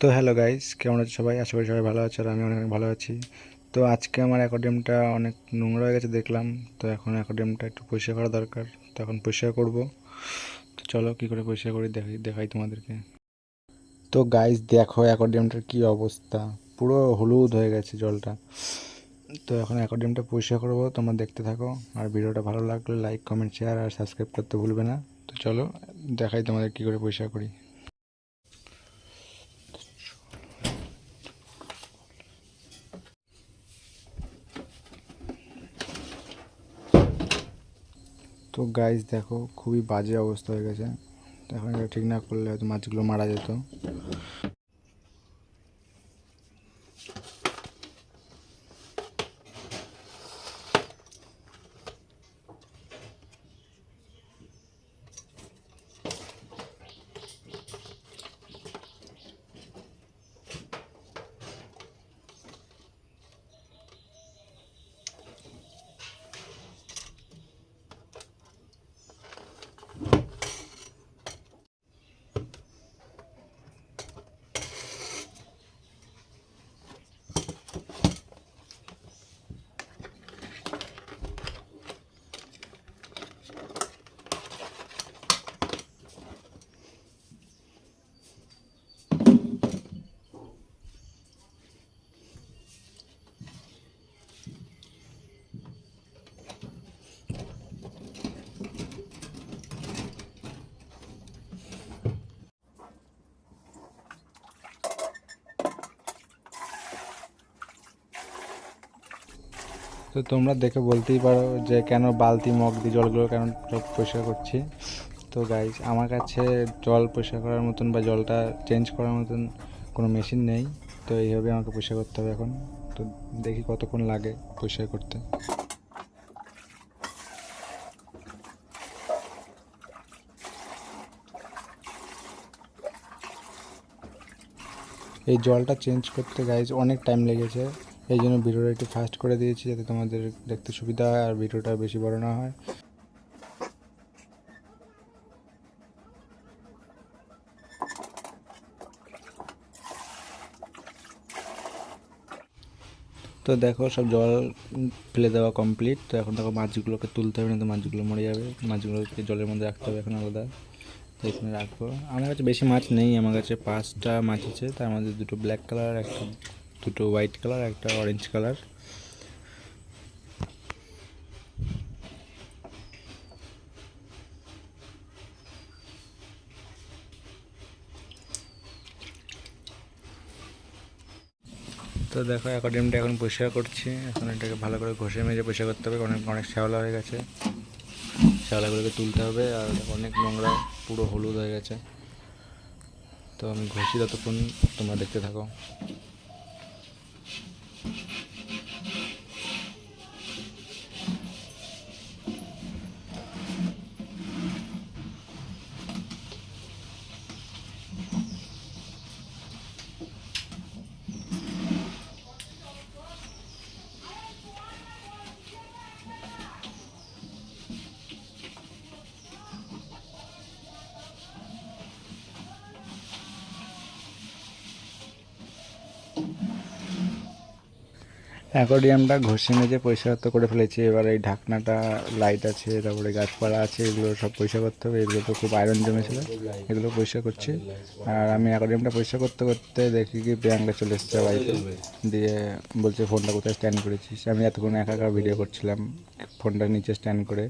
তো hello guys, কেমন আছে সবাই? আশা করি সবাই ভালো আছে আর আমি অনেক ভালো আছি। তো আজকে আমার অ্যাকোডিয়ামটা অনেক নোংরা হয়ে গেছে দেখলাম, তো এখন অ্যাকোডিয়ামটা একটু পরিষ্কার করা দরকার, তো এখন পরিষ্কার করব। তো চলো কী করে পরিষ্কার করি দেখাই দেখাই তোমাদেরকে। তো গাইস, দেখো অ্যাকোডিয়ামটার কী অবস্থা, পুরো হলুদ হয়ে গেছে জলটা। তো এখন অ্যাকোডিয়ামটা পরিষ্কার করব, তোমরা দেখতে থাকো। আর ভিডিওটা ভালো লাগলে লাইক কমেন্ট শেয়ার আর সাবস্ক্রাইব করতে ভুলবে না। তো চলো দেখাই তোমাদের কী করে পরিষ্কার করি। তো গাইস দেখো, খুবই বাজে অবস্থা হয়ে গেছে। এখন এটা ঠিক না করলে হয়তো মাছগুলো মারা যেত। তো তোমরা দেখে বলতেই পারো যে কেন বালতি মগ দিয়ে জলগুলো কেন সব পরিষ্কার করছি। তো গাইজ আমার কাছে জল পরিষ্কার করার মতন বা জলটা চেঞ্জ করার মতন কোনো মেশিন নেই। তো এইভাবে আমাকে পরিষ্কার করতে হবে এখন। তো দেখি কতক্ষণ লাগে পরিষ্কার করতে। এই জলটা চেঞ্জ করতে গাইজ অনেক টাইম লেগেছে। এই জন্য ভিডিওটা একটু ফাস্ট করে দিয়েছি যাতে তোমাদের দেখতে সুবিধা হয় আর ভিডিওটা বেশি বড় না হয়। তো দেখো, সব জল ফেলে দেওয়া কমপ্লিট তো এখন দেখো, মাছগুলোকে তুলতে হবে না তো মাছগুলো মরে যাবে। মাছগুলোকে জলের মধ্যে রাখতে হবে এখন আলাদা। তো এখানে রাখব। আমার কাছে বেশি মাছ নেই, আমার কাছে পাঁচটা মাছ আছে। তার মধ্যে দুটো ব্ল্যাক কালার একটা দুটো হোয়াইট কালার একটা অরেঞ্জ কালার তো দেখো অ্যাকোডিয়ামটা এখন পরিষ্কার করছি। এখন এটাকে ভালো করে ঘষে মেজে পরিষ্কার করতে হবে অনেক অনেক শ্যাওলা হয়ে গেছে। শ্যাওলাগুলোকে তুলতে হবে, আর অনেক নোংরা পুরো হলুদ হয়ে গেছে। তো আমি ঘষি ততক্ষণ তোমরা দেখতে থাকো। অ্যাকোডিয়ামটা ঘষে মেজে পরিষ্কার করে ফেলেছি। এবার এই ঢাকনাটা লাইট আছে তারপরে গাছপালা আছে এগুলো সব পরিষ্কার করতে হবে। এগুলো তো খুব আয়রন জমেছিল এগুলো পরিষ্কার করছি। আর আমি অ্যাকোডিয়ামটা পরিষ্কার করতে করতে দেখি কি প্রিয়াঙ্কা চলে এসছে বাড়িতে। দিয়ে বলছে ফোনটা কোথায় স্ট্যান্ড করেছিস? আমি এতক্ষণ একা একা ভিডিও করছিলাম ফোনটা নিচে স্ট্যান্ড করে।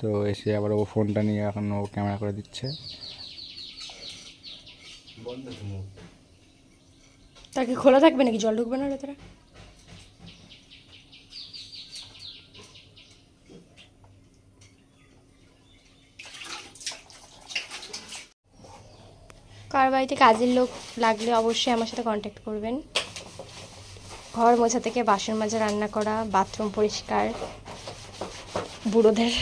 তো এসে আবার ও ফোনটা নিয়ে এখন ও ক্যামেরা করে দিচ্ছে। তাকে খোলা থাকবে নাকি? জল ঢুকবে না ভেতরে কার বাড়িতে কাজের লোক লাগলে অবশ্যই আমার সাথে কন্ট্যাক্ট করবেন। ঘর মোছা থেকে বাসন মাজা রান্না করা বাথরুম পরিষ্কার, বুড়োদের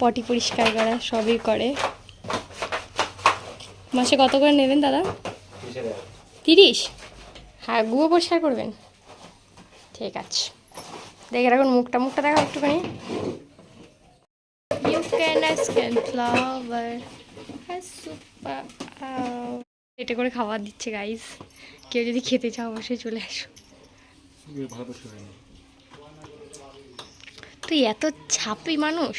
পটি পরিষ্কার করা, সবই করে। মাসে কত করে নেবেন দাদা? তিরিশ? হ্যাঁ গুঁয়ো পরিষ্কার করবেন। ঠিক আছে। দেখে রাখুন, মুখটা মুখটা দেখো একটুখানি। You can ice can flower এটা করে খাবার দিচ্ছে গাইস কেউ যদি খেতে চাও অবশ্যই চলে আসো। তুই এত ছাপি মানুষ।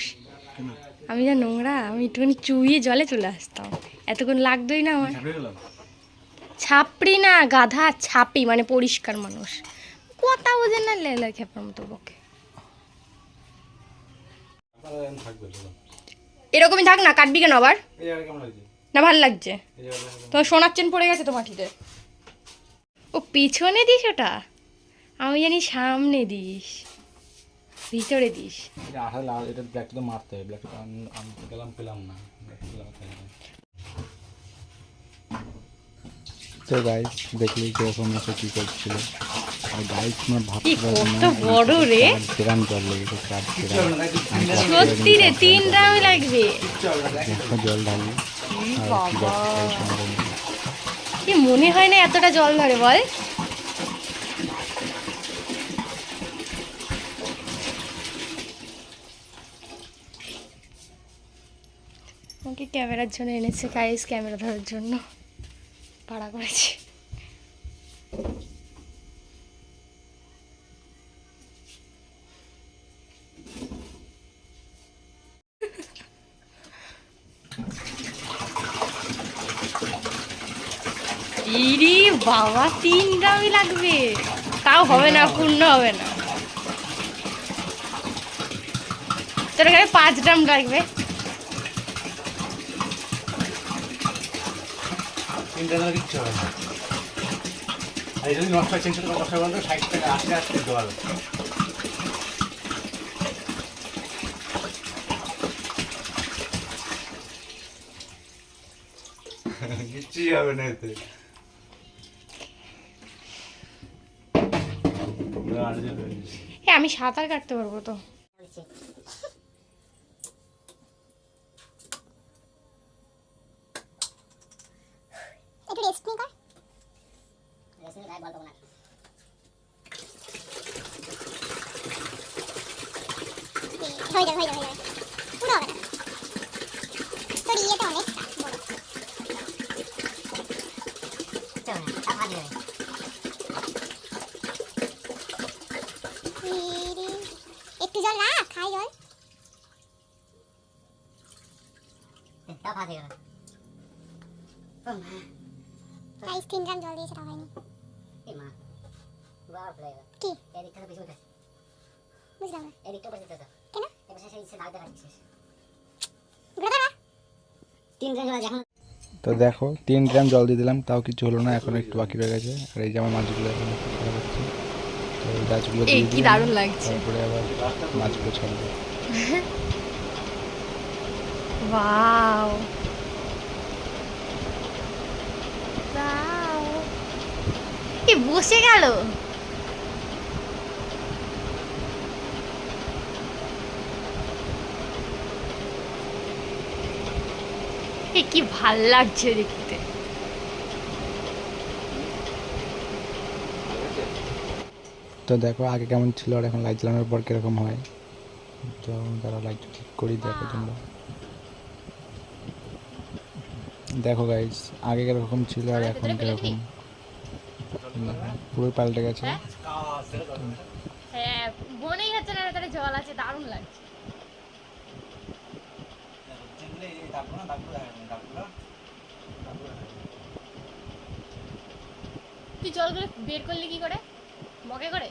আমি যা নোংরা আমি একটুখানি চুইয়ে জলে চলে আসতাম। এতক্ষণ লাগতোই না আমার। ছাপড়ি না গাধা ছাপি মানে পরিষ্কার মানুষ। কথা বোঝে না লেলা খেপার মতো বকে। থাকবে এরকমই থাক না কাটবি কেন আবার? না ভালো লাগছে। তোমার সোনার চেন পড়ে গেছে তো মাটিতে ও পিছনে দিস ওটা? আমি জানি সামনে দিস ভিতরে দিস। এটা আসলে লাল এটা ব্ল্যাকটা তো মারতে হবে ব্ল্যাকটা আমি গেলাম পেলাম না। তো গাইস দেখলি কীরকম এসে কি করছিল। আর গাইস মানে ভাবতে কত বড় রে। জল লেগেছে সত্যি রে তিন লাগবে। জল ঢালি। কি মনে হয় না এতটা জল ধরে বল? ওকে ক্যামেরার জন্য এনেছে গাইস ক্যামেরা ধরার জন্য। ভাড়া করেছে। ইরি বাবা তিন গ্রামই লাগবে। তাও হবে না পূর্ণ হবে না। তোর এখানে পাঁচ গ্রাম লাগবে। তিনটা জল কিচ্ছু হবে হয়ে আমি সাঁতার কাটতে পারব তো। একটু রেস্ট নিয়ে কর। রেস্ট নিয়ে গায়ে বল পাবো না হয়ে যাবে হয়ে যাবে হয়ে যাবে পুরো হবে না তোর ইয়েটা অনেকটা বড় ইরি, একটু জল রাখ খাই জল গাইস তিন গ্রাম জল দিয়েছে তাও হয়নি কি? বুঝলাম না। কেন? ঘুরে দাঁড়া তিন গ্রাম জল এখন তো দেখো তিন ড্রাম জল দিয়ে দিলাম তাও কিছু হলো না এখন একটু বাকি রয়ে গেছে। আর এই যে আমার মাছগুলো এখন হচ্ছে। তো গাছগুলো দিয়ে দিলাম, দারুণ লাগছে। তারপরে আবার মাছগুলো ছাড়বো। ওয়াও ওয়াও কি বসে গেল? এ কি ভালো লাগছে দেখতে। তো দেখো আগে কেমন ছিল আর এখন লাইট জ্বালানোর পর কীরকম হয়? তো তারা লাইট ঠিক করি দেখো তোমরা। দেখো গাইস আগে কীরকম ছিল আর এখন কীরকম? পুরো পাল্টে গেছে। হ্যাঁ? মনেই হচ্ছে না, তাহলে জল আছে লাগছে। তুই জলগুলো বের করলি কি করে? মগে করে?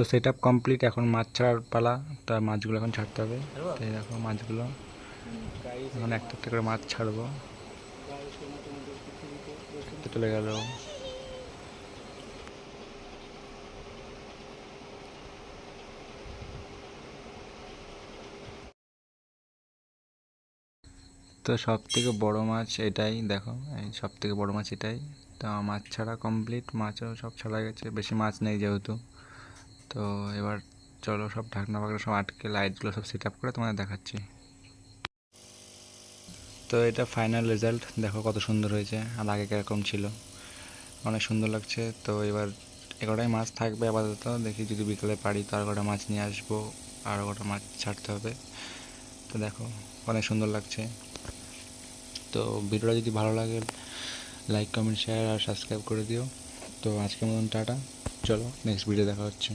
তো সেট আপ কমপ্লিট এখন মাছ ছাড়ার পালা, তা মাছগুলো এখন ছাড়তে হবে। তো এই দেখো মাছগুলো। এখন একটা একটা করে মাছ ছাড়বো। চলে গেল। তো সব থেকে বড়ো মাছ এটাই, দেখো, এই সব থেকে বড়ো মাছ এটাই। তো মাছ ছাড়া কমপ্লিট মাছও সব ছাড়া গেছে, বেশি মাছ নেই যেহেতু। তো এবার চলো সব ঢাকনা ফাকনা সব আটকে লাইটগুলো সব সেট আপ করে তোমাদের দেখাচ্ছি। তো এটা ফাইনাল রেজাল্ট দেখো কত সুন্দর হয়েছে, আর আগে কীরকম ছিল। অনেক সুন্দর লাগছে, তো এবার এগারোটায় মাছ থাকবে আপাতত, দেখি যদি বিকেলে পারি তো আর কটা মাছ নিয়ে আসব, আর কটা মাছ ছাড়তে হবে। তো দেখো, অনেক সুন্দর লাগছে। তো ভিডিওটা যদি ভালো লাগে লাইক কমেন্ট শেয়ার আর সাবস্ক্রাইব করে দিও। তো আজকের মতন টাটা, চলো নেক্সট ভিডিও দেখা হচ্ছে।